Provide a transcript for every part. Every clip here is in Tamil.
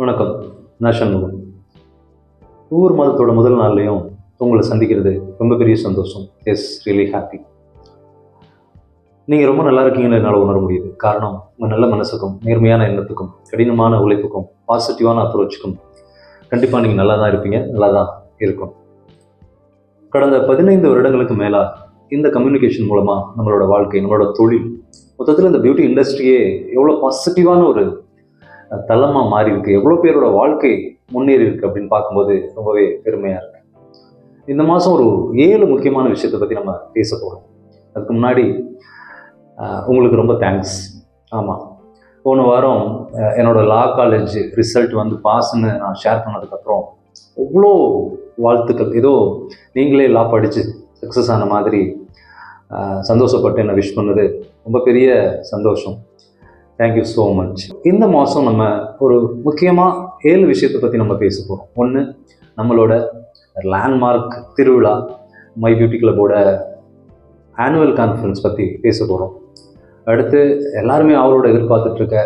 வணக்கம். நான் சண்முகம். ஒவ்வொரு மாதத்தோட முதல் நாள்லையும் உங்களை சந்திக்கிறது ரொம்ப பெரிய சந்தோஷம். எஸ் ரியலி ஹாப்பி நீங்கள் ரொம்ப நல்லா இருக்கீங்கன்னு என்னால் உணர முடியுது. காரணம் உங்கள் நல்ல மனசுக்கும் நேர்மையான எண்ணத்துக்கும் கடினமான உழைப்புக்கும் பாசிட்டிவான அப்ரோச்சுக்கும் கண்டிப்பாக நீங்கள் நல்லா தான் இருப்பீங்க நல்லா தான் இருக்கும் கடந்த பதினைந்து வருடங்களுக்கு மேலாக இந்த கம்யூனிகேஷன் மூலமாக நம்மளோட வாழ்க்கை நம்மளோட தொழில் மொத்தத்தில் இந்த பியூட்டி இண்டஸ்ட்ரியே எவ்வளோ பாசிட்டிவான ஒரு தளமாக மாறியிருக்கு எவ்வளோ பேரோட வாழ்க்கை முன்னேறி இருக்கு அப்படின்னு பார்க்கும்போது ரொம்பவே பெருமையாக இருக்கு. இந்த மாதம் ஒரு ஏழு முக்கியமான விஷயத்தை பற்றி நம்ம பேச போகிறோம் அதுக்கு முன்னாடி உங்களுக்கு ரொம்ப தேங்க்ஸ் ஆமாம் போன வாரம் என்னோடய என்னோட லா காலேஜ் ரிசல்ட் வந்து பாஸ்ன்னு நான் ஷேர் பண்ணதுக்கப்புறம் அவ்வளோ வாழ்த்துக்கள். ஏதோ நீங்களே லா படித்து சக்ஸஸ் ஆன மாதிரி சந்தோஷப்பட்டு என்னை விஷ் பண்ணது ரொம்ப பெரிய சந்தோஷம். தேங்க்யூ ஸோ மச் இந்த மாதம் நம்ம ஒரு முக்கியமாக ஏழு விஷயத்தை பற்றி நம்ம பேச போகிறோம் ஒன்று நம்மளோட லேண்ட்மார்க் திருவிழா மை பியூட்டி கிளப்போட ஆனுவல் கான்ஃபரன்ஸ் பற்றி பேச போகிறோம் அடுத்து எல்லாருமே அவரோட எதிர்பார்த்துட்ருக்க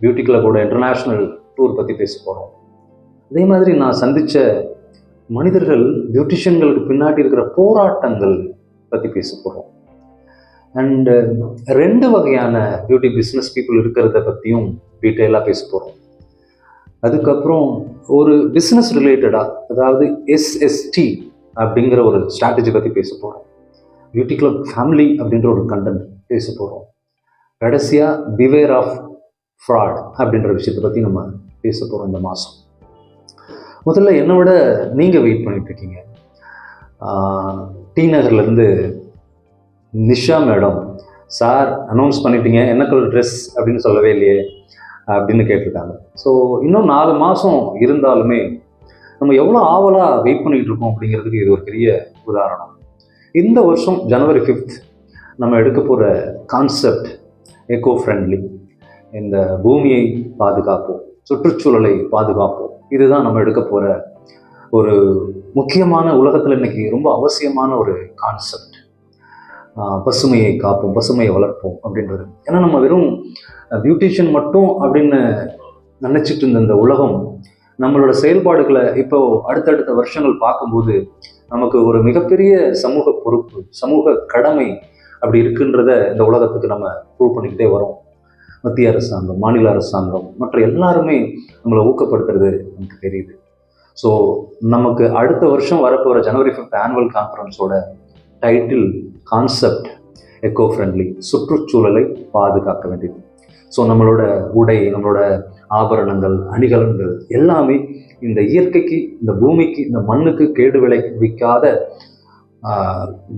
பியூட்டி கிளப்போட இன்டர்நேஷ்னல் டூர் பற்றி பேச போகிறோம் அதே மாதிரி நான் சந்தித்த மனிதர்கள் பியூட்டிஷியன்களுக்கு பின்னாடி இருக்கிற போராட்டங்கள் பற்றி பேச போகிறோம் அண்டு uh, ரெண்டு வகையான பியூட்டி பிஸ்னஸ் பீப்புள் இருக்கிறத பற்றியும் டீட்டெயிலாக பேச போகிறோம் அதுக்கப்புறம் ஒரு பிஸ்னஸ் ரிலேட்டடாக அதாவது எஸ்எஸ்டி அப்படிங்கிற ஒரு ஸ்ட்ராட்டஜி பற்றி பேச போகிறோம் பியூட்டி கிளப் ஃபேமிலி அப்படின்ற ஒரு கண்டென்ட் பேச போகிறோம் கடைசியாக பிவேர் ஆஃப் ஃப்ராட் அப்படின்ற விஷயத்தை பற்றி நம்ம பேச போகிறோம் இந்த மாதம் முதல்ல என்னை விட நீங்கள் வெயிட் பண்ணிகிட்ருக்கீங்க இருக்கீங்க. டி நகர்லேருந்து நிஷா மேடம் சார் அனௌன்ஸ் பண்ணிட்டீங்க என்ன கலர் ட்ரெஸ் அப்படின்னு சொல்லவே இல்லையே அப்படின்னு கேட்டிருக்காங்க. ஸோ இன்னும் நாலு மாதம் இருந்தாலுமே நம்ம எவ்வளோ ஆவலாக வெயிட் பண்ணிகிட்டு இருக்கோம் அப்படிங்கிறதுக்கு இது ஒரு பெரிய உதாரணம். இந்த வருஷம் ஜனவரி ஃபிஃப்த் நம்ம எடுக்க போகிற கான்செப்ட் எக்கோ ஃப்ரெண்ட்லி இந்த பூமியை பாதுகாப்போம் சுற்றுச்சூழலை பாதுகாப்போம். இதுதான் நம்ம எடுக்க போகிற ஒரு முக்கியமான உலகத்தில் இன்னைக்கு ரொம்ப அவசியமான ஒரு கான்செப்ட் பசுமையை காப்போம் பசுமையை வளர்ப்போம் அப்படின்றது. ஏன்னா நம்ம வெறும் பியூட்டிஷியன் மட்டும் அப்படின்னு நினச்சிட்டு இருந்த இந்த உலகம் நம்மளோட செயல்பாடுகளை இப்போ அடுத்தடுத்த வருஷங்கள் பார்க்கும்போது நமக்கு ஒரு மிகப்பெரிய சமூக பொறுப்பு சமூக கடமை அப்படி இருக்குன்றத இந்த உலகத்துக்கு நம்ம ப்ரூவ் பண்ணிக்கிட்டே வரோம். மத்திய அரசாங்கம் மாநில அரசாங்கம் மற்ற எல்லாருமே நம்மளை ஊக்கப்படுத்துறது நமக்கு தெரியுது. ஸோ நமக்கு அடுத்த வருஷம் வரப்போகிற ஜனவரி ஃபிஃப்த் ஆனுவல் கான்ஃபரன்ஸோட டைட்டில் கான்செப்ட் எக்கோ ஃப்ரெண்ட்லி சுற்றுச்சூழலை பாதுகாக்க வேண்டியது. ஸோ நம்மளோட உடை நம்மளோட ஆபரணங்கள் அணிகலன்கள் எல்லாமே இந்த இயற்கைக்கு இந்த பூமிக்கு இந்த மண்ணுக்கு கேடு விளைவிக்காத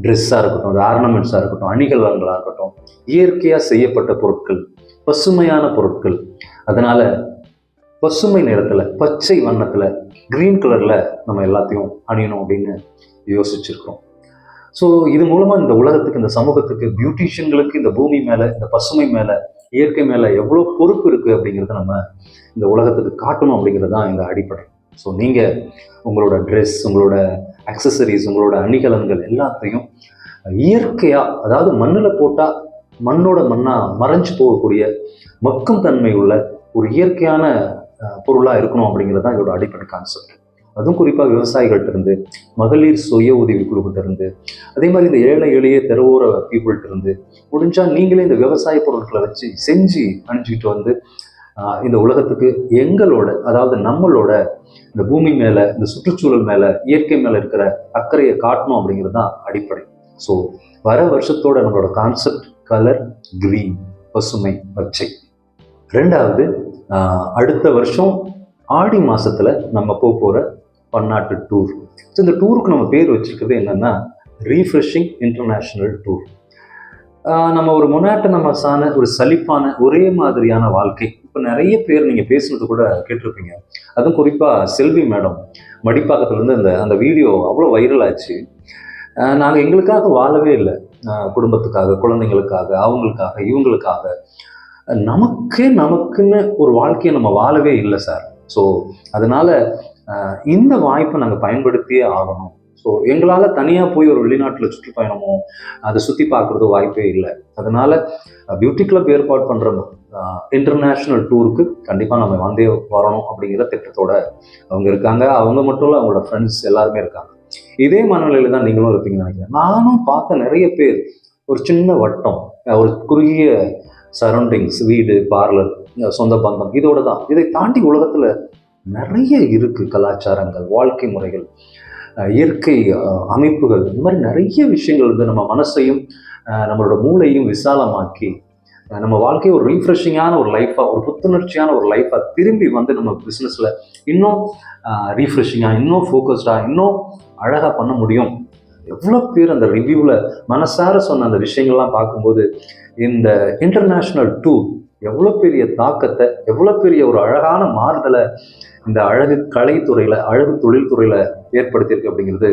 ட்ரெஸ்ஸாக இருக்கட்டும் அது ஆர்னமெண்ட்ஸாக இருக்கட்டும் அணிகலன்களாக இருக்கட்டும் இயற்கையாக செய்யப்பட்ட பொருட்கள் பசுமையான பொருட்கள். அதனால் பசுமை நிறத்தில் பச்சை வண்ணத்தில் க்ரீன் கலரில் நம்ம எல்லாத்தையும் அணியணும் அப்படின்னு யோசிச்சிருக்கிறோம். ஸோ இது மூலமாக இந்த உலகத்துக்கு இந்த சமூகத்துக்கு பியூட்டிஷியன்களுக்கு இந்த பூமி மேலே இந்த பசுமை மேலே இயற்கை மேலே எவ்வளோ பொறுப்பு இருக்குது அப்படிங்கிறத நம்ம இந்த உலகத்துக்கு காட்டணும் அப்படிங்கிறது தான் இந்த அடிப்படை. ஸோ நீங்கள் உங்களோட ட்ரெஸ் உங்களோட அக்சசரிஸ் உங்களோட அணிகலன்கள் எல்லாத்தையும் இயற்கையாக அதாவது மண்ணில் போட்டால் மண்ணோட மண்ணாக மறைஞ்சு போகக்கூடிய மக்கும் தன்மை உள்ள ஒரு இயற்கையான பொருளாக இருக்கணும் அப்படிங்கிறது தான் இதோட அடிப்படை கான்செப்ட் அதுவும் குறிப்பாக விவசாயிகள்ட்ட இருந்து மகளிர் சுய உதவி குழுக்கிட்ட இருந்து அதே மாதிரி இந்த ஏழை எளிய தெருவோர பீப்புள்கிட்ட இருந்து முடிஞ்சால் நீங்களே இந்த விவசாய பொருட்களை வச்சு செஞ்சு அணிஞ்சிக்கிட்டு வந்து இந்த உலகத்துக்கு எங்களோட அதாவது நம்மளோட இந்த பூமி மேலே இந்த சுற்றுச்சூழல் மேலே இயற்கை மேலே இருக்கிற அக்கறையை காட்டணும் அப்படிங்கிறது தான் அடிப்படை. ஸோ வர வருஷத்தோட நம்மளோட கான்செப்ட் கலர் கிரீன் பசுமை பச்சை. ரெண்டாவது அடுத்த வருஷம் ஆடி மாதத்தில் நம்ம போக போகிற பன்னாட்டு டூர். ஸோ இந்த டூருக்கு நம்ம பேர் வச்சுருக்கிறது என்னென்னா ரீஃப்ரெஷிங் இன்டர்நேஷ்னல் டூர் நம்ம ஒரு முன்னாட்டனமசான ஒரு சலிப்பான ஒரே மாதிரியான வாழ்க்கை. இப்போ நிறைய பேர் நீங்கள் பேசுனது கூட கேட்டிருப்பீங்க. அதுவும் குறிப்பாக செல்வி மேடம் மடிப்பாக்கத்துலேருந்து அந்த அந்த வீடியோ அவ்வளோ வைரல் ஆச்சு. நாங்கள் எங்களுக்காக வாழவே இல்லை. குடும்பத்துக்காக குழந்தைங்களுக்காக அவங்களுக்காக இவங்களுக்காக. நமக்கே நமக்குன்னு ஒரு வாழ்க்கையை நம்ம வாழவே இல்லை சார். ஸோ அதனால் இந்த வாய்ப்பை நாங்கள் பயன்படுத்தியே ஆகணும். ஸோ எங்களால் தனியாக போய் ஒரு வெளிநாட்டில் சுற்றுப்பயணமோ அதை சுற்றி பார்க்குறது வாய்ப்பே இல்லை. அதனால் பியூட்டி கிளப் ஏற்பாடு பண்ணுற இன்டர்நேஷ்னல் டூருக்கு கண்டிப்பாக நம்ம வந்தே வரணும் அப்படிங்கிற திட்டத்தோட அவங்க இருக்காங்க. அவங்க மட்டும் இல்லை அவங்களோட ஃப்ரெண்ட்ஸ் எல்லாருமே இருக்காங்க. இதே மனநிலையில் தான் நீங்களும் இருப்பீங்கன்னு நினைக்கிறேன். நானும் பார்த்த நிறைய பேர் ஒரு சின்ன வட்டம் ஒரு குறுகிய சரௌண்டிங்ஸ் வீடு பார்லர் சொந்த பந்தம் இதோட தான். இதை தாண்டி உலகத்தில் நிறைய இருக்குது கலாச்சாரங்கள் வாழ்க்கை முறைகள் இயற்கை அமைப்புகள் இந்த மாதிரி நிறைய விஷயங்கள் வந்து நம்ம மனசையும் நம்மளோட மூளையும் விசாலமாக்கி நம்ம வாழ்க்கையை ஒரு ரீஃப்ரெஷிங்கான ஒரு லைஃபாக ஒரு புத்துணர்ச்சியான ஒரு லைஃபாக திரும்பி வந்து நம்ம பிஸ்னஸில் இன்னும் ரீஃப்ரெஷிங்காக இன்னும் ஃபோக்கஸ்டாக இன்னும் அழகாக பண்ண முடியும். எவ்வளோ பேர் அந்த ரிவ்யூவில் மனசார சொன்ன அந்த விஷயங்கள்லாம் பார்க்கும்போது இந்த இன்டர்நேஷ்னல் டூர் எவ்வளோ பெரிய தாக்கத்தை எவ்வளோ பெரிய ஒரு அழகான மாறுதலை இந்த அழகு கலைத்துறையில் அழகு தொழில்துறையில் ஏற்படுத்தியிருக்கு அப்படிங்கிறது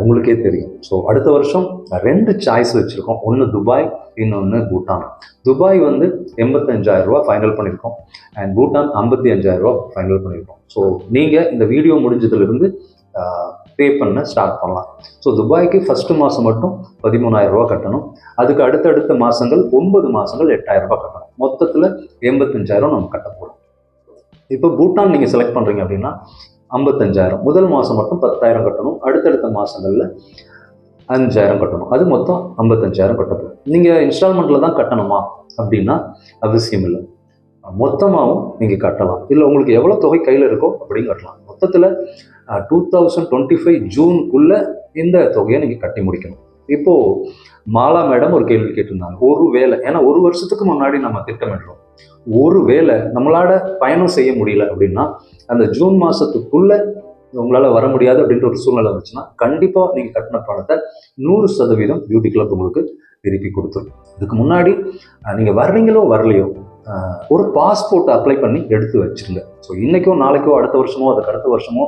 உங்களுக்கே தெரியும். ஸோ அடுத்த வருஷம் ரெண்டு சாய்ஸ் வச்சுருக்கோம். ஒன்று துபாய் இன்னொன்று பூட்டான். துபாய் வந்து எண்பத்தஞ்சாயிரரூபா ஃபைனல் பண்ணியிருக்கோம். அண்ட் பூட்டான் ஐம்பத்தி அஞ்சாயிரம் ரூபா ஃபைனல் பண்ணியிருக்கோம். ஸோ நீங்கள் இந்த வீடியோ முடிஞ்சதுலேருந்து பே பண்ண ஸ்டார்ட் பண்ணலாம். ஸோ துபாய்க்கு ஃபஸ்ட்டு மாதம் மட்டும் பதிமூணாயிரம் ரூபா கட்டணும். அதுக்கு அடுத்தடுத்த மாதங்கள் ஒன்பது மாதங்கள் எட்டாயிரம் கட்டணும். மொத்தத்தில் எண்பத்தஞ்சாயிரம் நம்ம கட்டப்போம் இப்போ பூட்டான் நீங்கள் செலக்ட் பண்ணுறீங்க அப்படின்னா ஐம்பத்தஞ்சாயிரம். முதல் மாதம் மட்டும் பத்தாயிரம் கட்டணும். அடுத்தடுத்த மாதங்களில் அஞ்சாயிரம் கட்டணும். அது மொத்தம் ஐம்பத்தஞ்சாயிரம் கட்டப்படும். நீங்கள் இன்ஸ்டால்மெண்ட்டில் தான் கட்டணுமா அப்படின்னா அவசியம் இல்லை மொத்தமாகவும் நீங்கள் கட்டலாம். இல்லை உங்களுக்கு எவ்வளோ தொகை கையில் இருக்கோ அப்படின்னு கட்டலாம். மொத்தத்தில் டூ தௌசண்ட் டுவெண்ட்டி ஃபைவ் ஜூனுக்குள்ளே இந்த தொகையை நீங்கள் கட்டி முடிக்கணும். இப்போது மாலா மேடம் ஒரு கேள்வி கேட்டிருந்தாங்க. ஒரு வேலை ஏன்னா ஒரு வருஷத்துக்கு முன்னாடி நம்ம திட்டமிடுறோம். ஒருவேளை நம்மளால பயணம் செய்ய முடியல அப்படின்னா அந்த ஜூன் மாதத்துக்குள்ளே உங்களால் வர முடியாது அப்படின்ற ஒரு சூழ்நிலை வந்துச்சுன்னா கண்டிப்பாக நீங்கள் கட்டின பணத்தை நூறு சதவீதம் பியூட்டி கிளப் உங்களுக்கு திருப்பி கொடுத்துரும். இதுக்கு முன்னாடி நீங்கள் வர்றீங்களோ வரலையோ ஒரு பாஸ்போர்ட் அப்ளை பண்ணி எடுத்து வச்சிருங்க. ஸோ இன்றைக்கோ நாளைக்கோ அடுத்த வருஷமோ அதுக்கு அடுத்த வருஷமோ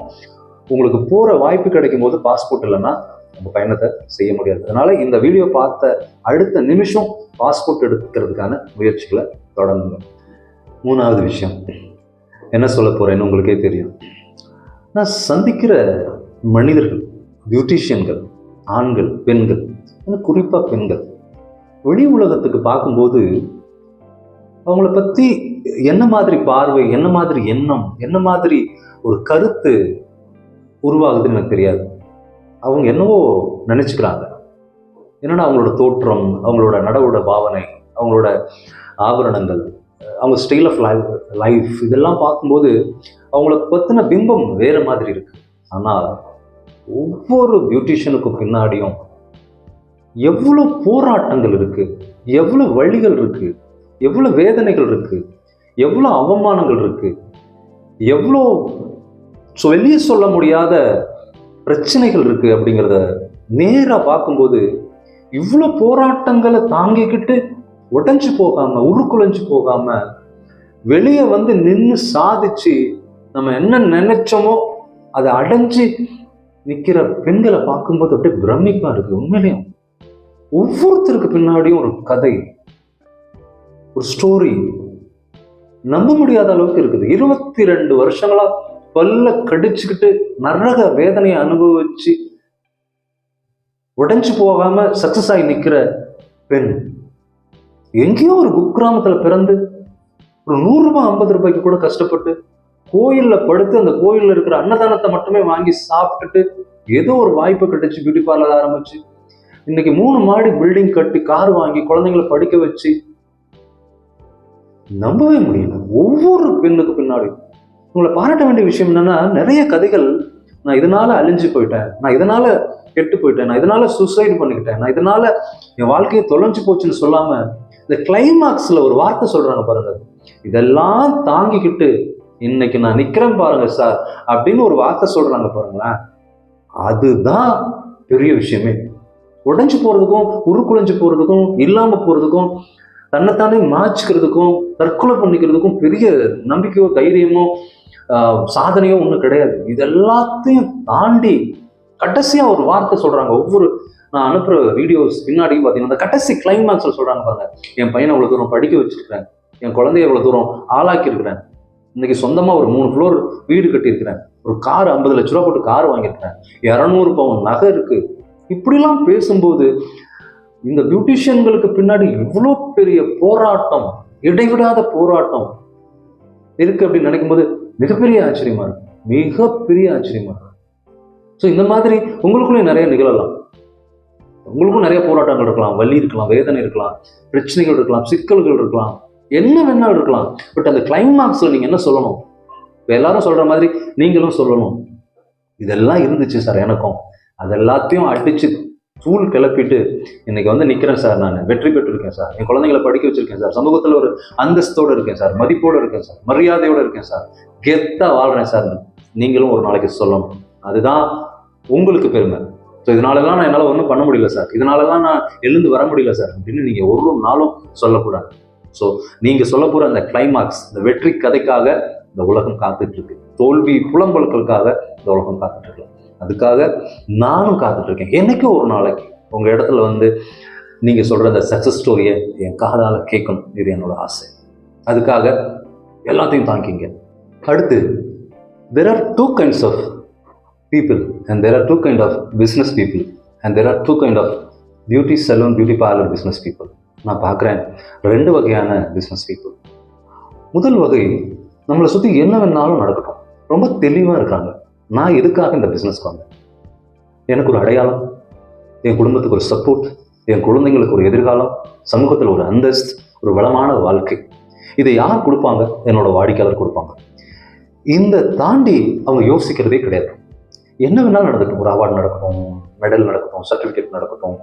உங்களுக்கு போகிற வாய்ப்பு கிடைக்கும் போது பாஸ்போர்ட் இல்லைன்னா நம்ம பயணத்தை செய்ய முடியாது. அதனால் இந்த வீடியோ பார்த்த அடுத்த நிமிஷம் பாஸ்போர்ட் எடுக்கிறதுக்கான முயற்சிகளை தொடங்குங்க. மூணாவது விஷயம். என்ன சொல்ல போகிறேன்னு உங்களுக்கே தெரியும். நான் சந்திக்கிற மனிதர்கள் பியூட்டிஷியன்கள் ஆண்கள் பெண்கள் குறிப்பாக பெண்கள் வெளி உலகத்துக்கு பார்க்கும்போது அவங்கள பற்றி என்ன மாதிரி பார்வை என்ன மாதிரி எண்ணம் என்ன மாதிரி ஒரு கருத்து உருவாகுதுன்னு எனக்கு தெரியாது. அவங்க என்னவோ நினச்சிக்கிறாங்க. என்னன்னா அவங்களோட தோற்றம் அவங்களோட நடவோட பாவனை அவங்களோட ஆபரணங்கள் அவங்க ஸ்டைல் ஆஃப் லைஃப் லைஃப் இதெல்லாம் பார்க்கும்போது அவங்கள பற்றின பிம்பம் வேறு மாதிரி இருக்குது ஆனால் ஒவ்வொரு பியூட்டிஷியனுக்கும் பின்னாடியும் எவ்வளோ போராட்டங்கள் இருக்குது எவ்வளோ வழிகள் இருக்குது எவ்வளோ வேதனைகள் இருக்குது எவ்வளோ அவமானங்கள் இருக்குது எவ்வளோ சொ- வெளியே சொல்ல முடியாத பிரச்சனைகள் இருக்குது அப்படிங்கிறத நேராக பார்க்கும்போது இவ்வளோ போராட்டங்களை தாங்கிக்கிட்டு உடஞ்சி போகாம உருக்குலைஞ்சு போகாம வெளியே வந்து நின்று சாதிச்சு நம்ம என்ன நினைச்சோமோ அதை அடைஞ்சு நிற்கிற பெண்களை பார்க்கும்போது அப்படியே பிரமிப்பா இருக்கு. உண்மையிலையும் ஒவ்வொருத்தருக்கு பின்னாடியும் ஒரு கதை ஒரு ஸ்டோரி நம்ப முடியாத அளவுக்கு இருக்குது. இருபத்தி ரெண்டு வருஷங்களா பல்ல கடிச்சுக்கிட்டு நரக வேதனையை அனுபவிச்சு உடைஞ்சு போகாம சக்சஸ் ஆகி நிற்கிற பெண். எங்கேயோ ஒரு குக்கிராமத்தில் பிறந்து ஒரு நூறுரூபா ஐம்பது ரூபாய்க்கு கூட கஷ்டப்பட்டு கோயிலில் படுத்து அந்த கோயிலில் இருக்கிற அன்னதானத்தை மட்டுமே வாங்கி சாப்பிட்டுட்டு ஏதோ ஒரு வாய்ப்பு கிடைச்சி பியூட்டி பார்லர் ஆரம்பிச்சு. இன்னைக்கு மூணு மாடி பில்டிங் கட்டி கார் வாங்கி குழந்தைங்களை படிக்க வச்சு நம்பவே முடியல. ஒவ்வொரு பெண்ணுக்கு பின்னாடி உங்களை பாராட்ட வேண்டிய விஷயம் என்னன்னா நிறைய கதைகள் நான் இதனால அழிஞ்சு போயிட்டேன். நான் இதனால கெட்டு போயிட்டேன். நான் இதனால சூசைடு பண்ணிக்கிட்டேன். நான் இதனால என் வாழ்க்கையை தொலைஞ்சு போச்சுன்னு சொல்லாம இந்த கிளைமாக்ஸில் ஒரு வார்த்தை சொல்கிறாங்க பாருங்க. இதெல்லாம் தாங்கிக்கிட்டு இன்னைக்கு நான் நிற்கிறேன் பாருங்க சார் அப்படின்னு ஒரு வார்த்தை சொல்கிறாங்க பாருங்களேன். அதுதான் பெரிய விஷயமே. உடைஞ்சு போகிறதுக்கும் உருக்குலைஞ்சு போகிறதுக்கும் இல்லாமல் போகிறதுக்கும் தன்னைத்தானே மாச்சிக்கிறதுக்கும் தற்கொலை பண்ணிக்கிறதுக்கும் பெரிய நம்பிக்கையோ தைரியமோ சாதனையோ ஒன்றும் கிடையாது. இது எல்லாத்தையும் தாண்டி கடைசியாக ஒரு வார்த்தை சொல்கிறாங்க ஒவ்வொரு நான் அனுப்புகிற வீடியோஸ் பின்னாடியும் பார்த்தீங்கன்னா அந்த கடைசி கிளைமேக்ஸில் சொல்கிறாங்க பாருங்க என் பையனை இவ்வளோ தூரம் படிக்க வச்சிருக்கிறேன் என் குழந்தைய இவ்வளோ தூரம் ஆளாக்கியிருக்கிறேன் இன்னைக்கு சொந்தமாக ஒரு மூணு ஃப்ளோர் வீடு கட்டியிருக்கிறேன் ஒரு கார் ஐம்பது லட்ச ரூபா போட்டு கார் வாங்கியிருக்கிறேன் இரநூறு பவுன் நகை இருக்குது இப்படிலாம் பேசும்போது இந்த பியூட்டிஷியன்களுக்கு பின்னாடி இவ்வளோ பெரிய போராட்டம் இடைவிடாத போராட்டம் இருக்கு அப்படின்னு நினைக்கும் போது மிகப்பெரிய ஆச்சரியமா இருக்கும் மிகப்பெரிய ஆச்சரியமா இருக்கும் ஸோ இந்த மாதிரி உங்களுக்குள்ளே நிறைய நிகழலாம். உங்களுக்கும் நிறைய போராட்டங்கள் இருக்கலாம். வலி இருக்கலாம் வேதனை இருக்கலாம் பிரச்சனைகள் இருக்கலாம் சிக்கல்கள் இருக்கலாம் என்ன வேணாலும் இருக்கலாம். பட் அந்த கிளைமாக்ஸில் நீங்கள் என்ன சொல்லணும்? இப்போ எல்லாரும் சொல்கிற மாதிரி நீங்களும் சொல்லணும். இதெல்லாம் இருந்துச்சு சார் எனக்கும். அது எல்லாத்தையும் அடித்து தூள் கிளப்பிட்டு இன்னைக்கு வந்து நிற்கிறேன் சார் நான். வெற்றி பெற்றிருக்கேன் சார். என் குழந்தைங்களை படிக்க வச்சிருக்கேன் சார். சமூகத்தில் ஒரு அந்தஸ்தோடு இருக்கேன் சார். மதிப்போடு இருக்கேன் சார். மரியாதையோடு இருக்கேன் சார். கெத்தாக வாழ்கிறேன் சார் நீங்களும் ஒரு நாளைக்கு சொல்லணும். அதுதான் உங்களுக்கு பெருமை. ஸோ இதனாலலாம் நான் என்னால் ஒன்றும் பண்ண முடியல சார் இதனாலலாம் நான் எழுந்து வர முடியல சார் அப்படின்னு நீங்கள் ஒரு நாளும் சொல்லக்கூடாது. ஸோ நீங்கள் சொல்ல போகிற அந்த கிளைமாக்ஸ் இந்த வெற்றி கதைக்காக இந்த உலகம் காத்துட்டு இருக்கு தோல்வி புலம்பலுக்களுக்காக இந்த உலகம் காத்துட்டு அதுக்காக நானும் காத்துட்டு இருக்கேன் ஒரு நாளைக்கு உங்கள் இடத்துல வந்து நீங்கள் சொல்கிற அந்த சக்ஸஸ் ஸ்டோரியை என் காதால் கேட்கணும். இது என்னோட ஆசை. அதுக்காக எல்லாத்தையும் தாங்கிங்க. அடுத்து there are two kinds of people and there are two kind of business people and there are two kind of beauty salon beauty parlour business people நான் பார்க்குறேன். ரெண்டு வகையான பிஸ்னஸ் பீப்புள் முதல் வகை நம்மளை சுற்றி என்ன வேணாலும் நடக்கட்டும். ரொம்ப தெளிவாக இருக்காங்க. நான் எதுக்காக இந்த பிஸ்னஸ்க்கு வந்தேன்? எனக்கு ஒரு அடையாளம் என் குடும்பத்துக்கு ஒரு சப்போர்ட் என் குழந்தைங்களுக்கு ஒரு எதிர்காலம் சமூகத்தில் ஒரு அந்தஸ்து ஒரு வளமான வாழ்க்கை. இதை யார் கொடுப்பாங்க? என்னோட வாடிக்கையாளர் கொடுப்பாங்க. இந்த தாண்டி அவங்க யோசிக்கிறதே கிடையாது. என்ன வேணாலும் நடக்கட்டும். ஒரு அவார்டு நடக்கட்டும் மெடல் நடக்கட்டும் சர்டிஃபிகேட் நடக்கட்டும்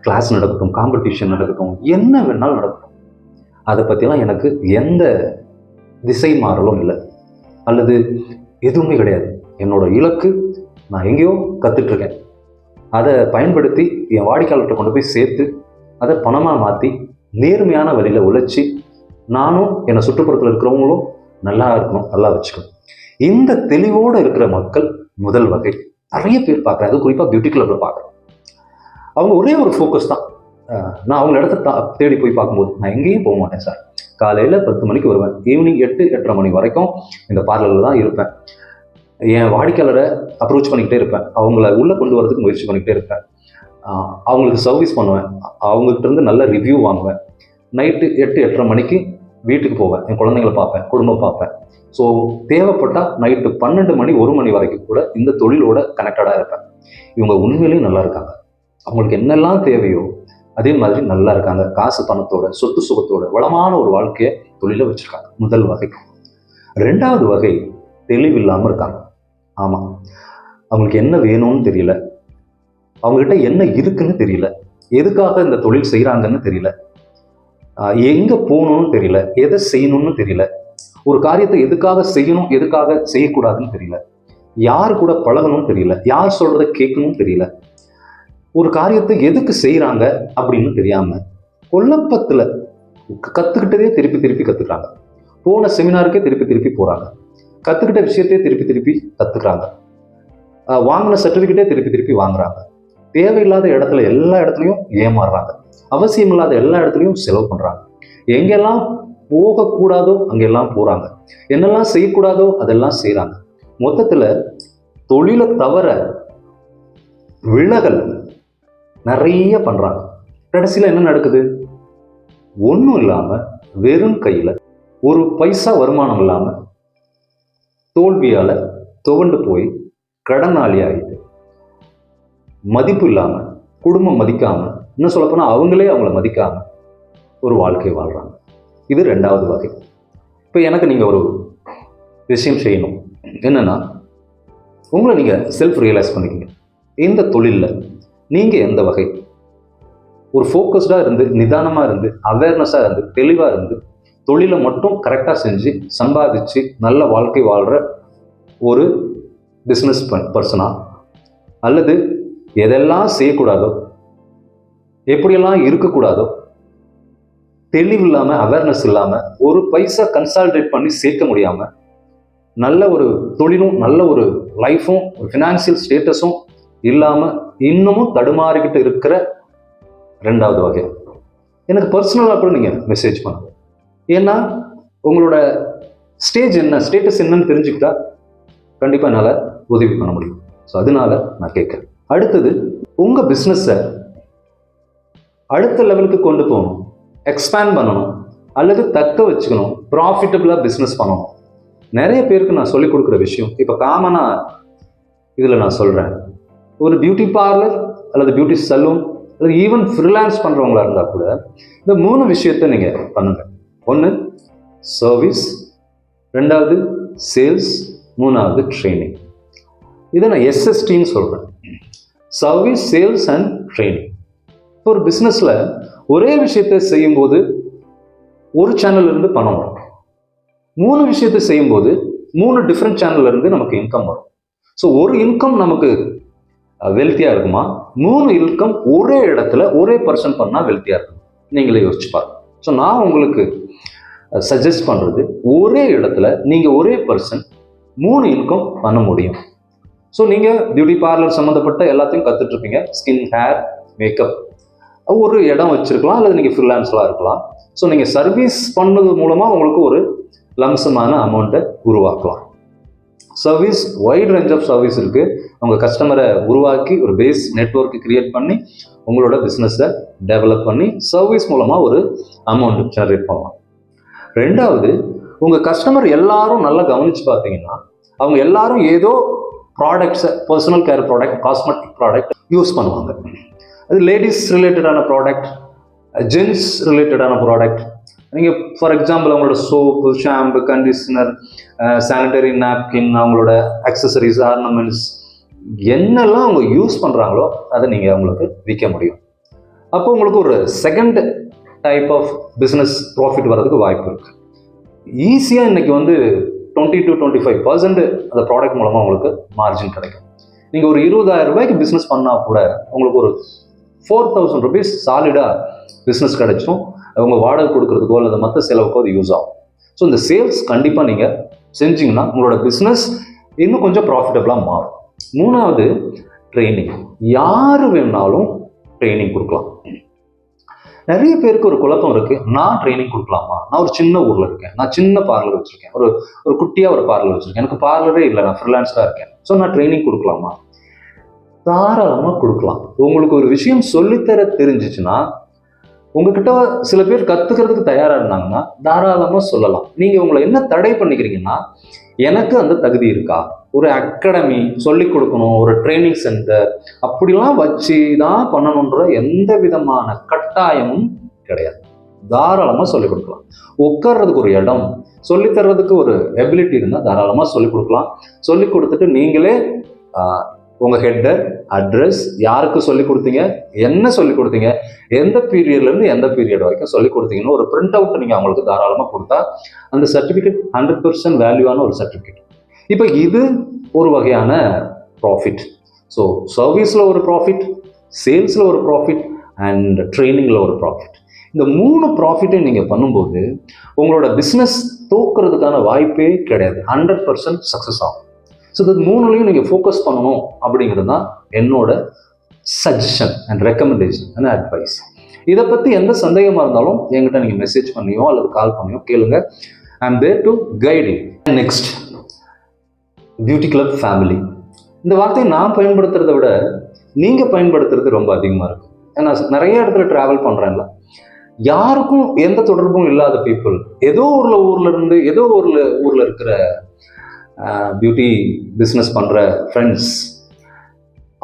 கிளாஸ் நடக்கட்டும் காம்படிஷன் நடக்கட்டும் என்ன வேணாலும் நடக்கட்டும். அதை பற்றிலாம் எனக்கு எந்த திசை மாறலும் இல்லை. அல்லது எதுவுமே கிடையாது. என்னோடய இலக்கு நான் எங்கேயோ கற்றுட்ருக்கேன் அதை பயன்படுத்தி என் வாடிக்கையாளர்கிட்ட கொண்டு போய் சேர்த்து அதை பணமாக மாற்றி நேர்மையான வழியில் உழைச்சி நானும் என்னை சுற்றுப்புறத்தில் இருக்கிறவங்களும் நல்லா இருக்கணும் நல்லா வச்சுக்கணும். இந்த தெளிவோடு இருக்கிற மக்கள் முதல் வகை. நிறைய பேர் பார்க்குறேன் அது குறிப்பாக பியூட்டி கிளப்பில் பார்க்குறேன் அவங்க ஒரே ஒரு ஃபோக்கஸ் தான். நான் அவங்க இடத்த தேடி போய் பார்க்கும்போது நான் எங்கேயும் போக மாட்டேன் சார். காலையில் பத்து மணிக்கு வருவேன். ஈவினிங் எட்டு எட்டரை மணி வரைக்கும் இந்த பார்லரில் தான் இருப்பேன். என் வாடிக்கையாளரை அப்ரோச் பண்ணிக்கிட்டே இருப்பேன். அவங்கள உள்ளே கொண்டு வரதுக்கு முயற்சி பண்ணிக்கிட்டே இருப்பேன். அவங்களுக்கு சர்வீஸ் பண்ணுவேன். அவங்ககிட்ட இருந்து நல்ல ரிவ்யூ வாங்குவேன். நைட்டு எட்டு எட்டரை மணிக்கு வீட்டுக்கு போவேன் என் குழந்தைங்களை பார்ப்பேன் குடும்பம் பார்ப்பேன். ஸோ தேவைப்பட்டால் நைட்டு பன்னெண்டு மணி ஒரு மணி வரைக்கும் கூட இந்த தொழிலோட கனெக்டடாக இருப்பேன். இவங்க உண்மையிலேயும் நல்லா இருக்காங்க. அவங்களுக்கு என்னெல்லாம் தேவையோ அதே மாதிரி நல்லா இருக்காங்க. காசு பணத்தோட சொத்து சுகத்தோட வளமான ஒரு வாழ்க்கையை தொழில வச்சுருக்காங்க முதல் வகை. ரெண்டாவது வகை தெளிவில்லாமல் இருக்காங்க. ஆமாம் அவங்களுக்கு என்ன வேணும்னு தெரியல. அவங்ககிட்ட என்ன இருக்குன்னு தெரியல. எதுக்காக இந்த தொழில் செய்கிறாங்கன்னு தெரியல. எங்கே போகணும்னு தெரியல எதை செய்யணும்னு தெரியல. ஒரு காரியத்தை எதுக்காக செய்யணும் எதுக்காக செய்யக்கூடாதுன்னு தெரியல. யார் கூட பழகணும்னு தெரியல யார் சொல்கிறத கேட்கணும் தெரியல. ஒரு காரியத்தை எதுக்கு செய்கிறாங்க அப்படின்னு தெரியாம கொல்லப்பத்தில் கற்றுக்கிட்டதே திருப்பி திருப்பி கற்றுக்குறாங்க போன செமினாருக்கே திருப்பி திருப்பி போகிறாங்க கற்றுக்கிட்ட விஷயத்தையே திருப்பி திருப்பி கற்றுக்குறாங்க வாங்கின சர்டிஃபிகேட்டே திருப்பி திருப்பி வாங்குறாங்க. தேவையில்லாத இடத்துல எல்லா இடத்துலையும் ஏமாறுறாங்க. அவசியம் இல்லாத எல்லா இடத்துலையும் செலவு பண்றாங்க. எங்கெல்லாம் போகக்கூடாதோ அங்கெல்லாம் போறாங்க. என்னெல்லாம் செய்யக்கூடாதோ அதெல்லாம் செய்யறாங்க மொத்தத்துல தொழிலை தவிர விலகல் நிறைய பண்றாங்க. கடைசியில் என்ன நடக்குது? ஒன்றும் இல்லாம வெறும் கையில ஒரு பைசா வருமானம் இல்லாம தோல்வியால துவண்டு போய் கடனாளி ஆகிட்டு மதிப்பு இல்லாம குடும்பம் மதிக்காம இன்னும் சொல்லப்போனால் அவங்களே அவங்கள மதிக்காம ஒரு வாழ்க்கை வாழ்கிறாங்க இது ரெண்டாவது வகை. இப்போ எனக்கு நீங்கள் ஒரு விஷயம் செய்யணும். என்னென்னா உங்களை நீங்கள் செல்ஃப் ரியலைஸ் பண்ணிக்கங்க. இந்த தொழிலில் நீங்கள் எந்த வகை? ஒரு ஃபோக்கஸ்டாக இருந்து நிதானமாக இருந்து அவேர்னஸாக இருந்து தெளிவாக இருந்து தொழிலை மட்டும் கரெக்டாக செஞ்சு சம்பாதிச்சு நல்ல வாழ்க்கை வாழ்கிற ஒரு பிஸ்னஸ் பர்சனாக அல்லது எதெல்லாம் செய்யக்கூடாதோ எப்படியெல்லாம் இருக்கக்கூடாதோ தெளிவு இல்லாமல் அவேர்னஸ் இல்லாமல் ஒரு பைசா கன்சால்டேட் பண்ணி சேர்க்க முடியாமல் நல்ல ஒரு தொழிலும் நல்ல ஒரு லைஃப்பும் ஒரு ஃபினான்சியல் ஸ்டேட்டஸும் இல்லாமல் இன்னமும் தடுமாறிக்கிட்டு இருக்கிற ரெண்டாவது வகை. எனக்கு பர்சனலாக கூட நீங்கள் மெசேஜ் பண்ணுங்க. ஏன்னா உங்களோட ஸ்டேஜ் என்ன ஸ்டேட்டஸ் என்னன்னு தெரிஞ்சுக்கிட்டா கண்டிப்பாக என்னால் உதவி பண்ண முடியும். ஸோ அதனால நான் கேட்குறேன். அடுத்தது உங்கள் பிஸ்னஸை அடுத்த லெவலுக்கு கொண்டு போகணும். எக்ஸ்பேண்ட் பண்ணணும். அல்லது தக்க வச்சுக்கணும். ப்ராஃபிட்டபுளாக பிஸ்னஸ் பண்ணணும். நிறைய பேருக்கு நான் சொல்லிக் கொடுக்குற விஷயம். இப்போ காமனாக இதில் நான் சொல்கிறேன் ஒரு பியூட்டி பார்லர் அல்லது பியூட்டி சலூன் அல்லது ஈவன் ஃப்ரீலான்ஸ் பண்ணுறவங்களா இருந்தால் கூட இந்த மூணு விஷயத்த நீங்கள் பண்ணுங்கள் ஒன்று சர்வீஸ் ரெண்டாவது சேல்ஸ் மூணாவது ட்ரைனிங் இதை நான் எஸ்எஸ்டின்னு சொல்கிறேன் சர்வீஸ் சேல்ஸ் அண்ட் ட்ரைனிங் ஒரு பிஸ்னஸில் ஒரே விஷயத்தை செய்யும்போது ஒரு சேனல்லேருந்து பணம் வரும். மூணு விஷயத்தை செய்யும்போது மூணு டிஃப்ரெண்ட் சேனல்ல இருந்து நமக்கு இன்கம் வரும். ஸோ ஒரு இன்கம் நமக்கு வெல்த்தியாக இருக்குமா? மூணு இன்கம் ஒரே இடத்துல ஒரே பர்சன் பண்ணால் வெல்த்தியாக இருக்கும். நீங்களே யோசிச்சு பாருங்க. ஸோ நான் உங்களுக்கு சஜஸ்ட் பண்ணுறது ஒரே இடத்துல நீங்கள் ஒரே பர்சன் மூணு இன்கம் பண்ண முடியும். ஸோ நீங்கள் பியூட்டி பார்லர் சம்மந்தப்பட்ட எல்லாத்தையும் கற்றுட்ருப்பீங்க ஸ்கின் ஹேர் மேக்கப் ஒரு இடம் வச்சுருக்கலாம் அல்லது நீங்கள் ஃப்ரீலான்ஸ்லாம் இருக்கலாம். ஸோ நீங்கள் சர்வீஸ் பண்ணது மூலமாக உங்களுக்கு ஒரு லம்சமான அமௌண்ட்டை உருவாக்கலாம். Service wide range of service இருக்குது உங்கள் கஸ்டமரை உருவாக்கி ஒரு பேஸ் நெட்ஒர்க் கிரியேட் பண்ணி உங்களோட பிஸ்னஸை டெவலப் பண்ணி சர்வீஸ் மூலமாக ஒரு அமௌண்ட் ஜென்ரேட் பண்ணலாம். ரெண்டாவது உங்கள் கஸ்டமர் எல்லாரும் நல்லா கவனித்து பார்த்தீங்கன்னா அவங்க எல்லாரும் ஏதோ ப்ராடக்ட்ஸை personal care product cosmetic product use பண்ணுவாங்க. அது லேடிஸ் ரிலேட்டடான ப்ராடக்ட் ஜென்ஸ் ரிலேட்டடான ப்ராடக்ட் நீங்கள் ஃபார் எக்ஸாம்பிள் அவங்களோட soap shampoo conditioner sanitary napkin அவங்களோட அக்சசரிஸ் ஆர்னமெண்ட்ஸ் என்னெல்லாம் அவங்க யூஸ் பண்ணுறாங்களோ அதை நீங்கள் அவங்களுக்கு விற்க முடியும். அப்போ உங்களுக்கு ஒரு second type of business profit வர்றதுக்கு வாய்ப்பு இருக்குது ஈஸியாக இன்றைக்கி வந்து twenty to twenty five percent அந்த ப்ராடக்ட் மூலமாக உங்களுக்கு மார்ஜின் கிடைக்கும். நீங்கள் ஒரு இருபதாயிரம் ரூபாய்க்கு பிஸ்னஸ் பண்ணால் கூட உங்களுக்கு ஒரு ஃபோர் தௌசண்ட் ருபீஸ் சாலிடாக பிஸ்னஸ் கிடைச்சும் அவங்க வாடகை கொடுக்குறதுக்கோ அல்லது மற்ற செலவுக்கோ அது யூஸ் ஆகும். ஸோ இந்த சேல்ஸ் கண்டிப்பாக நீங்கள் செஞ்சீங்கன்னா உங்களோட பிஸ்னஸ் இன்னும் கொஞ்சம் ப்ராஃபிட்டபுளாக மாறும். மூணாவது ட்ரைனிங் யார் வேணாலும் ட்ரைனிங் கொடுக்கலாம். நிறைய பேருக்கு ஒரு குழப்பம் இருக்குது நான் ட்ரைனிங் கொடுக்கலாமா? நான் ஒரு சின்ன ஊரில் இருக்கேன். நான் சின்ன பார்லர் வச்சுருக்கேன். ஒரு ஒரு குட்டியாக ஒரு பார்லர் வச்சுருக்கேன். எனக்கு பார்லரே இல்லை. நான் ஃப்ரீலான்ஸாக இருக்கேன். ஸோ நான் ட்ரைனிங் கொடுக்கலாமா? தாராளமாக கொடுக்கலாம். உங்களுக்கு ஒரு விஷயம் சொல்லித்தர தெரிஞ்சிச்சுன்னா உங்ககிட்ட சில பேர் கற்றுக்கிறதுக்கு தயாராக இருந்தாங்கன்னா தாராளமாக சொல்லலாம். நீங்கள் உங்களை என்ன தடை பண்ணிக்கிறீங்கன்னா எனக்கு அந்த தகுதி இருக்கா? ஒரு அகாடமி சொல்லி கொடுக்கணும் ஒரு ட்ரைனிங் சென்டர் அப்படிலாம் வச்சு தான் பண்ணணுன்ற எந்த விதமான கட்டாயமும் கிடையாது. தாராளமாக சொல்லிக் கொடுக்கலாம். உட்கார்றதுக்கு ஒரு இடம் சொல்லித் தர்றதுக்கு ஒரு எபிலிட்டி இருந்தால் தாராளமாக சொல்லிக் கொடுக்கலாம். சொல்லி கொடுத்துட்டு நீங்களே உங்கள் ஹெட்டர் அட்ரஸ் யாருக்கு சொல்லி கொடுத்தீங்க என்ன சொல்லி கொடுத்தீங்க எந்த பீரியட்லேருந்து எந்த பீரியட் வரைக்கும் சொல்லி கொடுத்தீங்கன்னு ஒரு பிரிண்ட் அவுட் நீங்கள் அவங்களுக்கு தாராளமாக கொடுத்தா அந்த சர்டிஃபிகேட் ஹண்ட்ரட் பர்சன்ட் வேல்யூவான ஒரு சர்டிஃபிகேட் இப்போ இது ஒரு வகையான ப்ராஃபிட் ஸோ சர்வீஸில் ஒரு ப்ராஃபிட் சேல்ஸில் ஒரு ப்ராஃபிட் அண்ட் ட்ரைனிங்கில் ஒரு ப்ராஃபிட் இந்த மூணு ப்ராஃபிட்டை நீங்கள் பண்ணும்போது உங்களோட பிஸ்னஸ் தோக்குறதுக்கான வாய்ப்பே கிடையாது. ஹண்ட்ரட் பர்சன்ட் சக்ஸஸ் ஆகும். ஸோ இது மூணுலையும் நீங்கள் ஃபோக்கஸ் பண்ணணும் அப்படிங்கிறது தான் என்னோட suggestion and recommendation and advice இதை பற்றி எந்த சந்தேகமாக இருந்தாலும் என்கிட்ட நீங்கள் மெசேஜ் பண்ணியோ அல்லது கால் பண்ணியோ கேளுங்க. I am there to guiding next beauty club family இந்த வார்த்தையை நான் பயன்படுத்துறதை விட நீங்கள் பயன்படுத்துறது ரொம்ப அதிகமாக இருக்கும் ஏன்னா நிறைய இடத்துல ட்ராவல் பண்ணுறேன்ல யாருக்கும் எந்த தொடர்பும் இல்லாத பீப்புள் ஏதோ ஒரு ஊர்ல இருந்து ஏதோ ஒரு ஊரில் இருக்கிற பியூட்டி பிஸ்னஸ் பண்ணுற ஃப்ரெண்ட்ஸ்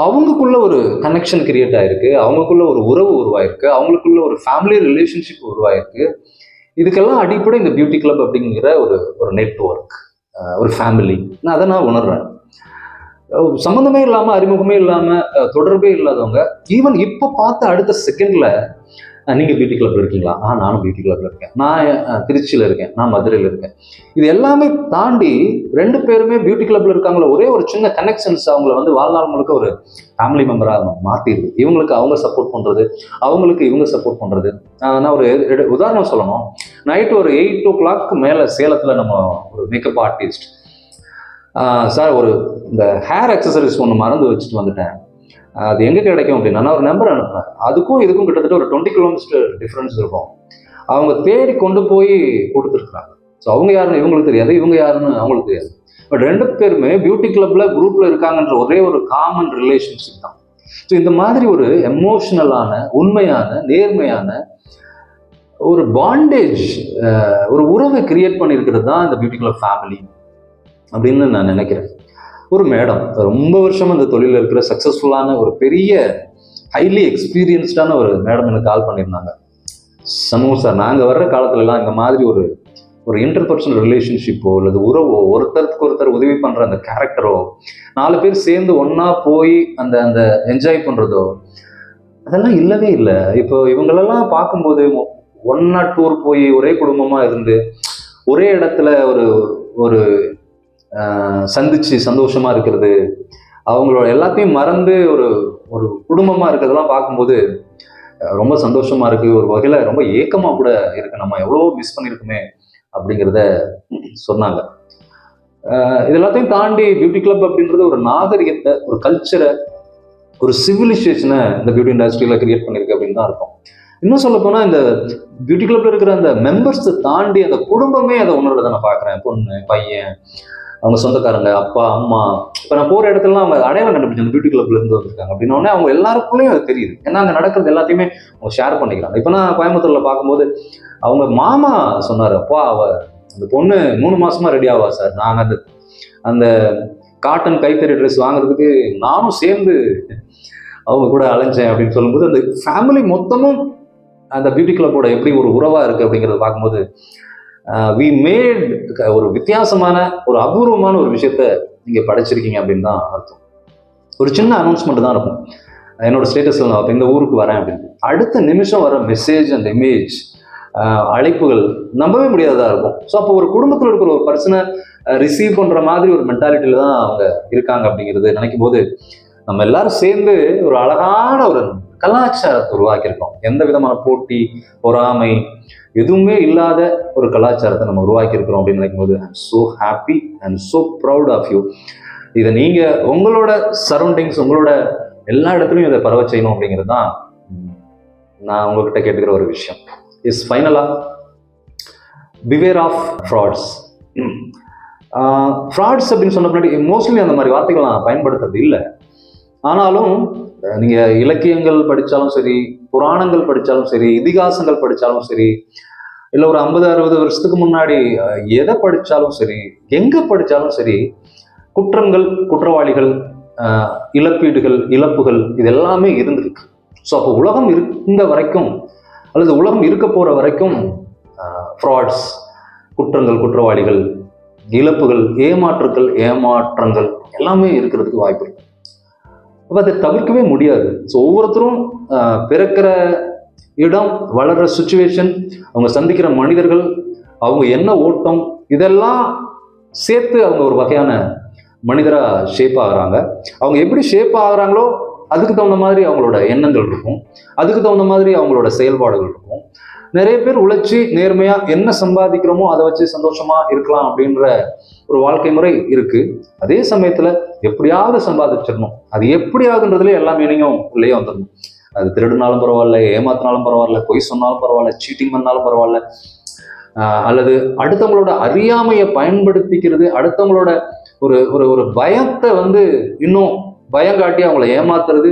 அவங்களுக்குள்ள ஒரு கனெக்ஷன் கிரியேட் ஆகிருக்கு அவங்களுக்குள்ள ஒரு உறவு உருவாயிருக்கு. அவங்களுக்குள்ள ஒரு ஃபேமிலி ரிலேஷன்ஷிப் உருவாயிருக்கு. இதுக்கெல்லாம் அடிப்படை இந்த பியூட்டி கிளப் அப்படிங்கிற ஒரு ஒரு நெட்ஒர்க் ஒரு ஃபேமிலி நான் அதை நான் உணர்றேன். சம்மந்தமே இல்லாமல் அறிமுகமே இல்லாமல் தொடர்பே இல்லாதவங்க ஈவன் இப்போ பார்த்த அடுத்த செகண்டில் நீங்கள் பியூட்டி கிளப்ல இருக்கீங்களா? ஆ நானும் பியூட்டி கிளப்ல இருக்கேன். நான் திருச்சியில் இருக்கேன். நான் மதுரையில் இருக்கேன். இது எல்லாமே தாண்டி ரெண்டு பேருமே பியூட்டி கிளப்ல இருக்காங்களோ ஒரே ஒரு சின்ன கனெக்ஷன்ஸ் அவங்கள வந்து வாழ்நாள் முழுக்க ஒரு ஃபேமிலி மெம்பராக மாற்றிடுது இவங்களுக்கு அவங்க சப்போர்ட் பண்ணுறது அவங்களுக்கு இவங்க சப்போர்ட் பண்ணுறது நான் ஒரு எடு- உதாரணம் சொல்லணும். நைட் ஒரு எயிட் ஓ கிளாக் மேலே சேலத்தில் நம்ம ஒரு மேக்கப் ஆர்டிஸ்ட் சார் ஒரு இந்த ஹேர் அக்சசரிஸ் ஒன்று மறந்து வச்சுட்டு வந்துட்டேன். அது எங்கே கிடைக்கும் அப்படின்னா நான் ஒரு நம்பர் அனுப்புனேன். அதுக்கும் இதுக்கும் கிட்டத்தட்ட ஒரு டுவெண்ட்டி கிலோமீட்டர் டிஃப்ரென்ஸ் இருக்கும். அவங்க தேடி கொண்டு போய் கொடுத்துருக்குறாங்க. ஸோ அவங்க யாருன்னு இவங்களுக்கு தெரியாது. இவங்க யாருன்னு அவங்களுக்கு தெரியாது. பட் ரெண்டு பேருமே பியூட்டி கிளப்ல குரூப்ல இருக்காங்கன்ற ஒரே ஒரு காமன் ரிலேஷன்ஷிப் தான். ஸோ இந்த மாதிரி ஒரு எமோஷனலான உண்மையான நேர்மையான ஒரு பாண்டேஜ் ஒரு உறவை கிரியேட் பண்ணியிருக்கிறது தான் இந்த பியூட்டி கிளப் ஃபேமிலி அப்படின்னு நான் நினைக்கிறேன். ஒரு மேடம். ரொம்ப வருஷம் அந்த தொழிலில் இருக்கிற சக்ஸஸ்ஃபுல்லான ஒரு பெரிய ஹைலி எக்ஸ்பீரியன்ஸ்டான ஒரு மேடம் எனக்கு கால் பண்ணியிருந்தாங்க. சமூகம் சார் நாங்கள் வர்ற காலத்துலலாம் இந்த மாதிரி ஒரு ஒரு இன்டர்பர்சனல் ரிலேஷன்ஷிப்போ அல்லது உறவோ ஒருத்தருக்கு ஒருத்தர் உதவி பண்ணுற அந்த கேரக்டரோ நாலு பேர் சேர்ந்து ஒன்றா போய் அந்த அந்த என்ஜாய் பண்ணுறதோ அதெல்லாம் இல்லவே இல்லை. இப்போ இவங்களெல்லாம் பார்க்கும்போது ஒன்னா டூர் போய் ஒரே குடும்பமாக இருந்து ஒரே இடத்துல ஒரு ஒரு சந்திச்சு சந்தோஷமா இருக்கிறது. அவங்களோட எல்லாத்தையும் மறந்து ஒரு ஒரு குடும்பமா இருக்கிறதெல்லாம் பார்க்கும்போது ரொம்ப சந்தோஷமா இருக்கு. ஒரு வகையில ரொம்ப ஏக்கமா கூட இருக்கு. நம்ம எவ்வளவோ மிஸ் பண்ணியிருக்குமே அப்படிங்கிறத சொன்னாங்க. ஆஹ், இது எல்லாத்தையும் தாண்டி பியூட்டி கிளப் அப்படின்றது ஒரு நாகரிகத்தை ஒரு கல்ச்சரை ஒரு சிவிலைசேஷனை இந்த பியூட்டி இண்டஸ்ட்ரியில கிரியேட் பண்ணியிருக்கு அப்படின்னு தான் இருக்கும். இன்னும் சொல்ல போனால் இந்த பியூட்டி கிளப்ல இருக்கிற அந்த மெம்பர்ஸை தாண்டி அந்த குடும்பமே அதை உணர்றதை நான் பார்க்குறேன். பொண்ணு பையன் அவங்க சொந்தக்காரங்க அப்பா அம்மா இப்போ நான் போகிற இடத்துலலாம் அவங்க அடையாளம் கண்டுபிடிச்சு அந்த பியூட்டி கிளப்லேருந்து வந்திருக்காங்க. அப்படின்ன அவங்க எல்லாருக்குள்ளேயும் அது தெரியுது. ஏன்னா அங்கே நடக்கிறது எல்லாத்தையுமே அவங்க ஷேர் பண்ணிக்கிறாங்க. இப்போ நான் கோயம்புத்தூரில் பார்க்கும்போது அவங்க மாமா சொன்னார் அப்பா அவ அந்த பொண்ணு மூணு மாசமா ரெடி ஆவா சார் நாங்கள் அந்த அந்த காட்டன் கைத்தறி ட்ரெஸ் வாங்குறதுக்கு நானும் சேர்ந்து அவங்க கூட அலைஞ்சேன். அப்படின்னு சொல்லும்போது அந்த ஃபேமிலி மொத்தமும் அந்த பியூட்டி கிளப்போட எப்படி ஒரு உறவா இருக்கு அப்படிங்கிறத பார்க்கும்போது வி மேட் ஒரு வித்தியாசமான ஒரு அபூர்வமான ஒரு விஷயத்த நீங்க படைச்சிருக்கீங்க அப்படின்னு தான் அர்த்தம். ஒரு சின்ன அனௌன்ஸ்மெண்ட் தான் இருக்கும். என்னோட ஸ்டேட்டஸ்ல நான் இந்த ஊருக்கு வரேன் அப்படின்னு. அடுத்த நிமிஷம் வர மெசேஜ் அண்ட் இமேஜ் அழைப்புகள் நம்பவே முடியாததாக இருக்கும். ஸோ அப்போ ஒரு குடும்பத்தில் இருக்கிற ஒரு பர்சனை ரிசீவ் பண்ணுற மாதிரி ஒரு மென்டாலிட்டியில் தான் அவங்க இருக்காங்க அப்படிங்கிறது நினைக்கும் போது நம்ம எல்லாரும் சேர்ந்து ஒரு அழகான ஒரு கலாச்சாரத்தை உருவாக்கியிருக்கோம். எந்த விதமான போட்டி பொறாமை எதுவுமே இல்லாத ஒரு கலாச்சாரத்தை நம்ம உருவாக்கியிருக்கிறோம் அப்படின்னு நினைக்கும் போது I'm so happy and so proud of you இதை நீங்கள் உங்களோட சரௌண்டிங்ஸ் உங்களோட எல்லா இடத்துலையும் இதை பரவ செய்யணும் அப்படிங்கிறது தான் நான் உங்ககிட்ட கேட்டுக்கிற ஒரு விஷயம். இஸ் ஃபைனலாக பிவேர் ஆஃப் ஃப்ராட்ஸ் ஃப்ராட்ஸ் அப்படின்னு சொன்ன பின்னாடி மோஸ்ட்லி அந்த மாதிரி வார்த்தைகள் நான் பயன்படுத்துறது இல்லை. ஆனாலும் நீங்கள் இலக்கியங்கள் படித்தாலும் சரி புராணங்கள் படித்தாலும் சரி இதிகாசங்கள் படித்தாலும் சரி இல்லை ஒரு ஐம்பது அறுபது வருஷத்துக்கு முன்னாடி எதை படித்தாலும் சரி எங்கே படித்தாலும் சரி குற்றங்கள் குற்றவாளிகள் இழப்பீடுகள் இழப்புகள் இது எல்லாமே இருந்திருக்கு. ஸோ அப்போ உலகம் இருந்த வரைக்கும் அல்லது உலகம் இருக்க போகிற வரைக்கும் ஃப்ராட்ஸ் குற்றங்கள் குற்றவாளிகள் இழப்புகள் ஏமாற்றுக்கள் ஏமாற்றங்கள் எல்லாமே இருக்கிறதுக்கு வாய்ப்பு இருக்கு. அப்போ அதை தவிர்க்கவே முடியாது. ஸோ ஒவ்வொருத்தரும் பிறக்கிற இடம் வளர்கிற சுச்சுவேஷன் அவங்க சந்திக்கிற மனிதர்கள் அவங்க என்ன ஓட்டம் இதெல்லாம் சேர்த்து அவங்க ஒரு வகையான மனிதராக ஷேப் ஆகுறாங்க. அவங்க எப்படி ஷேப் ஆகிறாங்களோ அதுக்கு தகுந்த மாதிரி அவங்களோட எண்ணங்கள் இருக்கும். அதுக்கு தகுந்த மாதிரி அவங்களோட செயல்பாடுகள் இருக்கும். நிறைய பேர் உழைச்சி நேர்மையாக என்ன சம்பாதிக்கிறோமோ அதை வச்சு சந்தோஷமாக இருக்கலாம் அப்படின்ற ஒரு வாழ்க்கை முறை இருக்குது அதே சமயத்தில் எப்படியாவது சம்பாதிச்சிடணும். அது எப்படியாவதுன்றதுல எல்லா மீனிங்கும் உள்ளேயே வந்துடணும். அது திருடுனாலும் பரவாயில்ல ஏமாத்தினாலும் பரவாயில்ல பொய் சொன்னாலும் பரவாயில்ல சீட்டிங் பண்ணாலும் பரவாயில்ல. அல்லது அடுத்தவங்களோட அறியாமையை பயன்படுத்திக்கிறது அடுத்தவங்களோட ஒரு ஒரு ஒரு பயத்தை வந்து இன்னும் பயம் காட்டி அவங்கள ஏமாத்துறது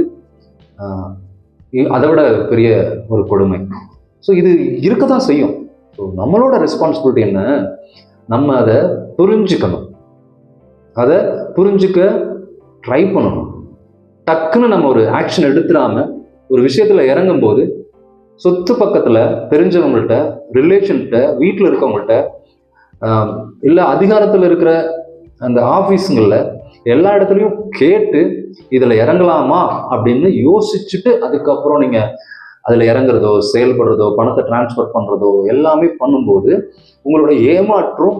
அதை விட பெரிய ஒரு கொடுமை. ஸோ இது இருக்க தான் செய்யும். ஸோ நம்மளோட ரெஸ்பான்சிபிலிட்டி என்ன? நம்ம அதை புரிஞ்சுக்கணும். அதை புரிஞ்சுக்க ட்ரை பண்ணணும். டக்குன்னு நம்ம ஒரு ஆக்ஷன் எடுத்துடாம ஒரு விஷயத்தில் இறங்கும் போது சொத்து பக்கத்தில் தெரிஞ்சவங்கள்ட்ட ரிலேஷன்கிட்ட வீட்டில் இருக்கவங்கள்ட்ட இல்லை அதிகாரத்தில் இருக்கிற அந்த ஆஃபீஸுங்களில் எல்லா இடத்துலையும் கேட்டு இதில் இறங்கலாமா? அப்படின்னு யோசிச்சுட்டு அதுக்கப்புறம் நீங்கள் அதில் இறங்குறதோ செயல்படுறதோ பணத்தை டிரான்ஸ்ஃபர் பண்ணுறதோ எல்லாமே பண்ணும்போது உங்களோட ஏமாற்றும்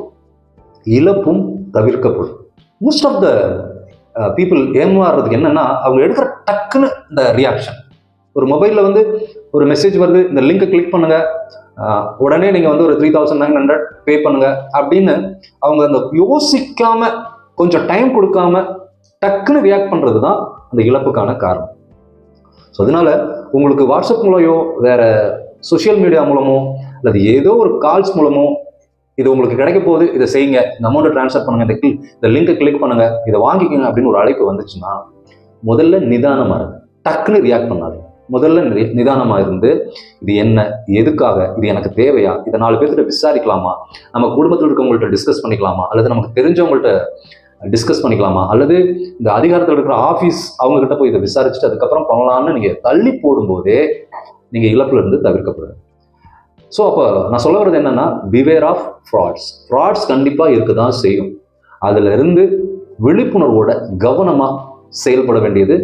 இழப்பும் தவிர்க்கப்படும். மோஸ்ட் ஆஃப் த பீப்புள் ஏமாறுறதுக்கு என்னன்னா அவங்க எடுக்கிற டக்குன்னு இந்த ரியாக்ஷன் ஒரு மொபைலில் வந்து ஒரு மெசேஜ் வருது இந்த லிங்கை கிளிக் பண்ணுங்க. உடனே நீங்கள் வந்து ஒரு three thousand nine hundred pay பண்ணுங்க அப்படின்னு அவங்க அந்த யோசிக்காம கொஞ்சம் டைம் கொடுக்காம டக்குன்னு ரியாக்ட் பண்ணுறது தான் அந்த இழப்புக்கான காரணம். ஸோ அதனால உங்களுக்கு வாட்ஸ்அப் மூலமோ வேற சோஷியல் மீடியா மூலமோ அல்லது ஏதோ ஒரு கால்ஸ் மூலமோ இது உங்களுக்கு கிடைக்க போகுது இதை செய்யுங்க. இந்த அமௌண்ட்டை ட்ரான்ஸ்ஃபர் பண்ணுங்க. இந்த இந்த லிங்கை கிளிக் பண்ணுங்க. இதை வாங்கிக்கோங்க அப்படின்னு ஒரு அழைப்பு வந்துச்சுன்னா முதல்ல நிதானமா இருங்க. டக்குன்னு ரியாக்ட் பண்ணாது முதல்ல நிதானமாக நிதானமா இருந்து இது என்ன இது எதுக்காக இது எனக்கு தேவையா இதை நாலு பேர்கிட்ட விசாரிக்கலாமா? நம்ம குடும்பத்தில் இருக்கவங்கள்ட்ட டிஸ்கஸ் பண்ணிக்கலாமா? அல்லது நமக்கு தெரிஞ்சவங்கள்ட்ட டிஸ்கஸ் பண்ணிக்கலாமா? அல்லது இந்த அதிகாரத்தில் இருக்கிற ஆஃபீஸ் அவங்க கிட்ட போய் இதை விசாரிச்சுட்டு அதுக்கப்புறம் பண்ணலாம்னு நீங்க தள்ளி போடும்போதே நீங்க இழப்புல இருந்து தவிர்க்கப்படுங்க. ஸோ அப்போ நான் சொல்ல வர்றது என்னன்னா பிவேர் ஆஃப் ஃப்ராட்ஸ் ஃப்ராட்ஸ் கண்டிப்பாக இருக்க தான் செய்யும். அதுல இருந்து விழிப்புணர்வோட கவனமாக செயல்பட வேண்டியது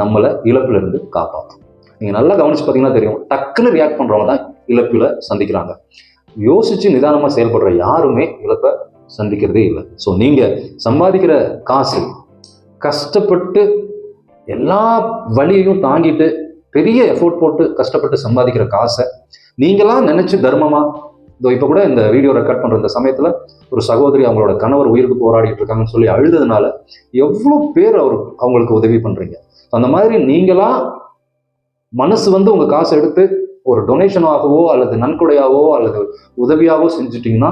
நம்மளை இழப்பிலிருந்து காப்பாற்றும். நீங்கள் நல்லா கவனிச்சு பார்த்தீங்கன்னா தெரியும் டக்குன்னு ரியாக்ட் பண்ணுறவங்க தான் இழப்பில் சந்திக்கிறாங்க. யோசித்து நிதானமாக செயல்படுற யாருமே இழப்பை சந்திக்கிறதே இல்லை. ஸோ நீங்கள் சம்பாதிக்கிற காசு கஷ்டப்பட்டு எல்லா வழியையும் தாங்கிட்டு பெரிய எஃபோர்ட் போட்டு கஷ்டப்பட்டு சம்பாதிக்கிற காசை நீங்களாம் நினைச்சு தர்மமா? இதோ இப்போ கூட இந்த வீடியோ ரெக்கார்ட் பண்ணுற இந்த சமயத்தில் ஒரு சகோதரி அவங்களோட கணவர் உயிருக்கு போராடிட்டு இருக்காங்கன்னு சொல்லி அழுததுனால எவ்வளோ பேர் அவர் அவங்களுக்கு உதவி பண்ணுறீங்க அந்த மாதிரி நீங்களா மனசு வந்து உங்கள் காசை எடுத்து ஒரு டொனேஷனாகவோ அல்லது நன்கொடையாகவோ அல்லது உதவியாகவோ செஞ்சுட்டிங்கன்னா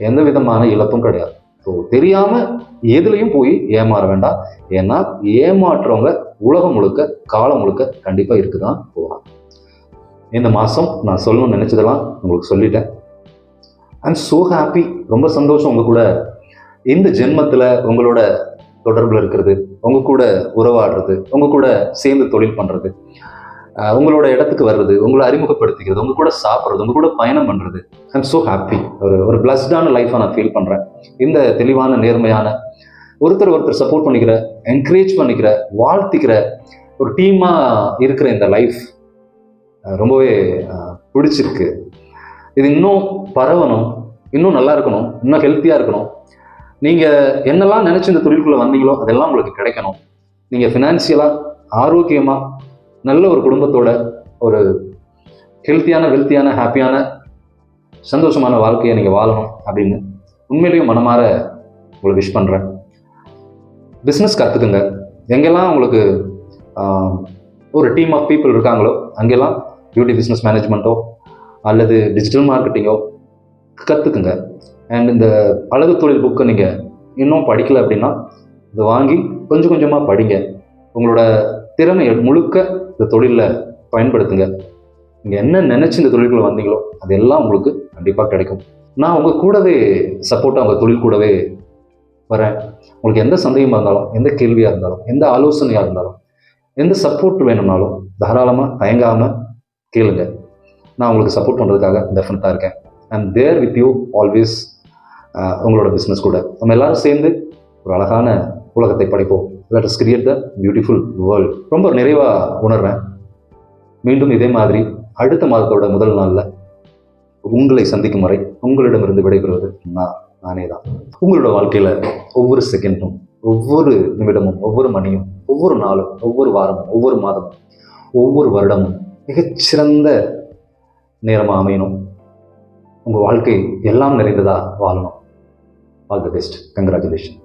எந்த விதமான இழப்பும் கிடையாது. ஸோ தெரியாமல் எதுலேயும் போய் ஏமாற வேண்டாம். ஏன்னா ஏமாற்றுறவங்க உலகம் முழுக்க காலம் முழுக்க கண்டிப்பாக இருக்குதான் போகிறாங்க இந்த மாதம் நான் சொல்லணும்னு நினச்சதெல்லாம் உங்களுக்கு சொல்லிட்டேன். ஐம் ஸோ ஹாப்பி ரொம்ப சந்தோஷம் உங்கள் கூட இந்த ஜென்மத்தில் உங்களோட தொடர்பில் இருக்கிறது உங்கள் கூட உறவாடுறது உங்கள் கூட சேர்ந்து தொழில் பண்ணுறது உங்களோட இடத்துக்கு வர்றது உங்களை அறிமுகப்படுத்திக்கிறது உங்கள் கூட சாப்பிட்றது உங்கள் கூட பயணம் பண்ணுறது ஐம் ஸோ ஹாப்பி ஒரு ஒரு பிளஸ்டான லைஃப்பாக நான் ஃபீல் பண்ணுறேன் இந்த தெளிவான நேர்மையான ஒருத்தர் ஒருத்தர் சப்போர்ட் பண்ணிக்கிற என்கரேஜ் பண்ணிக்கிற வாழ்த்திக்கிற ஒரு டீமாக இருக்கிற இந்த லைஃப் ரொம்பவே பிடிச்சிருக்கு. இது இன்னும் பரவணும் இன்னும் நல்லா இருக்கணும் இன்னும் ஹெல்த்தியாக இருக்கணும். நீங்கள் என்னெல்லாம் நினச்சி இந்த தொழிலுக்குள்ளே வந்தீங்களோ அதெல்லாம் உங்களுக்கு கிடைக்கணும். நீங்கள் ஃபினான்சியலாக ஆரோக்கியமாக நல்ல ஒரு குடும்பத்தோட ஒரு ஹெல்த்தியான வெல்த்தியான ஹாப்பியான சந்தோஷமான வாழ்க்கையை நீங்கள் வாழணும் அப்படின்னு உண்மையிலேயும் மனமாற உங்களை விஷ் பண்ணுறேன் பிஸ்னஸ் கற்றுக்குங்க எங்கெல்லாம் உங்களுக்கு ஒரு டீம் ஆஃப் பீப்புள் இருக்காங்களோ அங்கெல்லாம் பியூட்டி பிஸ்னஸ் மேனேஜ்மெண்ட்டோ அல்லது டிஜிட்டல் மார்க்கெட்டிங்கோ கற்றுக்குங்க அண்ட் இந்த அழகு தொழில் புக்கை நீங்கள் இன்னும் படிக்கலை அப்படின்னா இதை வாங்கி கொஞ்சம் கொஞ்சமாக படிங்க. உங்களோட திறமையை முழுக்க இந்த தொழிலில் பயன்படுத்துங்க. நீங்கள் என்ன நினச்சி இந்த தொழில்களை வந்தீங்களோ அதெல்லாம் உங்களுக்கு கண்டிப்பாக கிடைக்கும். நான் உங்கள் கூடவே சப்போர்ட்டாக உங்கள் தொழில் கூடவே வரேன். உங்களுக்கு எந்த சந்தேகமாக இருந்தாலும் எந்த கேள்வியாக இருந்தாலும் எந்த ஆலோசனையாக இருந்தாலும் எந்த சப்போர்ட் வேணும்னாலும் தாராளமாக தயங்காமல் கேளுங்க. நான் உங்களுக்கு சப்போர்ட் பண்ணுறதுக்காக டெஃபினட்டாக இருக்கேன். I'm there with you always உங்களோட பிஸ்னஸ் கூட. நம்ம எல்லாரும் சேர்ந்து ஒரு அழகான உலகத்தை படைப்போம். Let us create the beautiful world ரொம்ப நிறைவாக உணர்றேன். மீண்டும் இதே மாதிரி அடுத்த மாதத்தோட முதல் நாளில் உங்களை சந்திக்கும் வரை உங்களிடமிருந்து விடைபெறுவது நான் நானே தான். உங்களோட வாழ்க்கையில் ஒவ்வொரு செகண்டும் ஒவ்வொரு நிமிடமும் ஒவ்வொரு மணியும் ஒவ்வொரு நாளும் ஒவ்வொரு வாரமும் ஒவ்வொரு மாதமும் ஒவ்வொரு வருடமும் மிகச்சிறந்த நேரமாக அமையணும். உங்கள் வாழ்க்கை எல்லாம் நிறைந்ததாக வாழணும். All the best congratulation